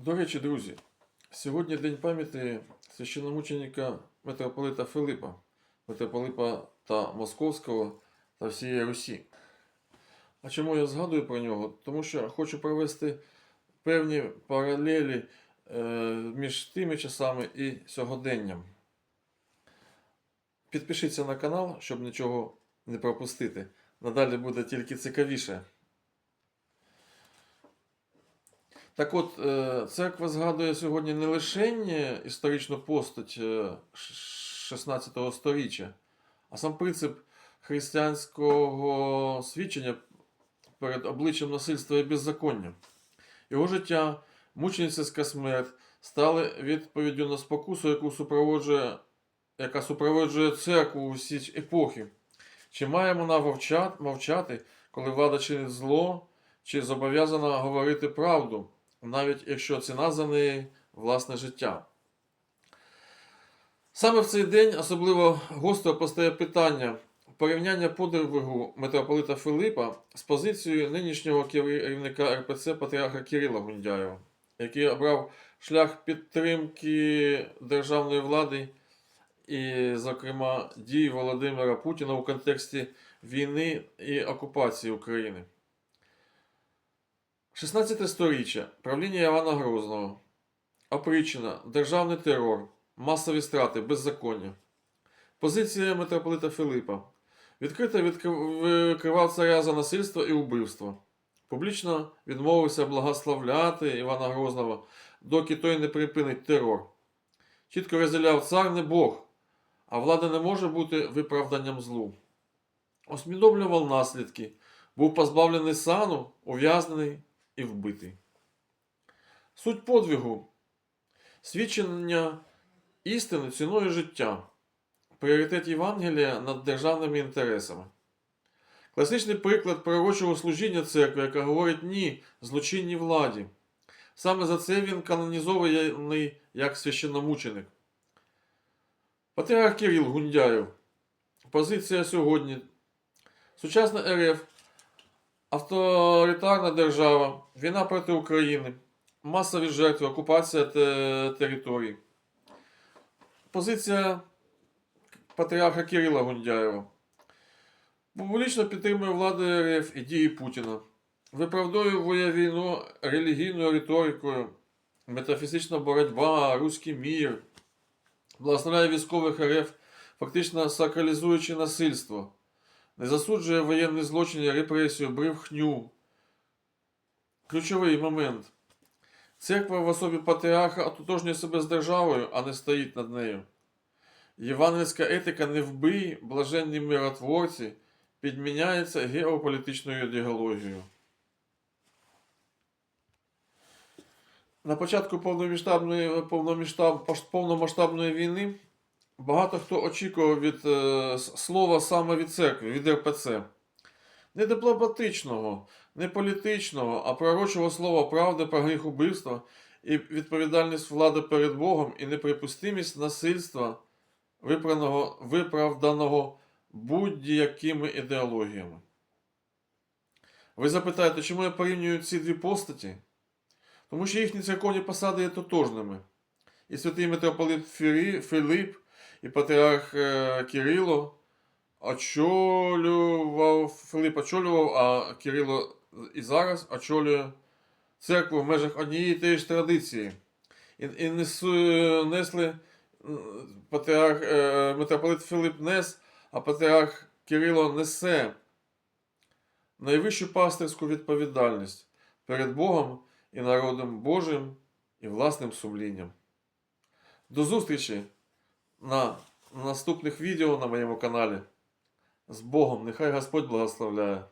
До речі, друзі, сьогодні День пам'яті священномученика митрополита Филипа, митрополита та Московського та всієї Русі. А чому я згадую про нього? Тому що хочу провести певні паралелі е, між тими часами і сьогоденням. Підпишіться на канал, щоб нічого не пропустити. Надалі буде тільки цікавіше. Так от, е, церква згадує сьогодні не лише історичну постать е, 16 століття, а сам принцип християнського свідчення перед обличчям насильства і беззаконня. Його життя, мученицька смерть стали відповіддю на спокусу, яку супроводжує, яка супроводжує церкву у всі епохи. Чи має вона мовчати, коли влада чинить зло, чи зобов'язана говорити правду, навіть якщо ціна за неї власне життя? Саме в цей день особливо гостро постає питання порівняння подвигу митрополита Филипа з позицією нинішнього керівника РПЦ Патріарха Кирила Гундяєва, який обрав шлях підтримки державної влади і, зокрема, дій Володимира Путіна у контексті війни і окупації України. 16 сторіччя правління Івана Грозного, опричина, державний терор, масові страти, беззаконня. Позиція митрополита Филипа. Відкрито відкрив- викривав царя за насильство і убивство. Публічно відмовився благословляти Івана Грозного, доки той не припинить терор. Чітко розділяв цар не Бог, а влада не може бути виправданням злу. Освідомлював наслідки, був позбавлений сану, ув'язнений і вбитий. Суть подвигу свідчення істини ціною життя, пріоритет Євангелія над державними інтересами. Класичний приклад пророчого служіння церкви, яка говорить ні злочинній владі. Саме за це він канонізований як священномученик. Патріарх Кирил Гундяєв. Позиція сьогодні. Сучасна РФ. Авторитарна держава. Війна проти України. Масові жертви, окупація те- територій. Позиція патріарха Кирила Гундяєва. Публічно підтримує владу РФ і дії Путіна. Виправдовує війну релігійною риторикою, метафізична боротьба, руський мір, благословляє військових РФ, фактично сакралізуючи насильство, не засуджує воєнні злочини, репресію, брехню. Ключовий момент. Церква в особі патріарха ототожнює себе з державою, а не стоїть над нею. Євангельська етика не вбий, блаженні миротворці, підміняється геополітичною ідеологією. На початку повномасштабної, повномасштаб, повномасштабної війни багато хто очікував від е, слова саме від церкви, від РПЦ. Не дипломатичного, не політичного, а пророчого слова правди про гріх убивства і відповідальність влади перед Богом і неприпустимість насильства, виправданого, будь-якими ідеологіями. Ви запитаєте, чому я порівнюю ці дві постаті? Тому що їхні церковні посади є тотожними. І святий митрополит Филип, і патріарх е, Кирило очолював, Филип очолював, а Кирило і зараз очолює церкву в межах однієї тієї ж традиції. І, і несли патріарх, е, митрополит Филип нес, а патріарх Кирило несе найвищу пастирську відповідальність перед Богом і народом Божим і власним сумлінням. До зустрічі на наступних відео на моєму каналі. З Богом! Нехай Господь благословляє!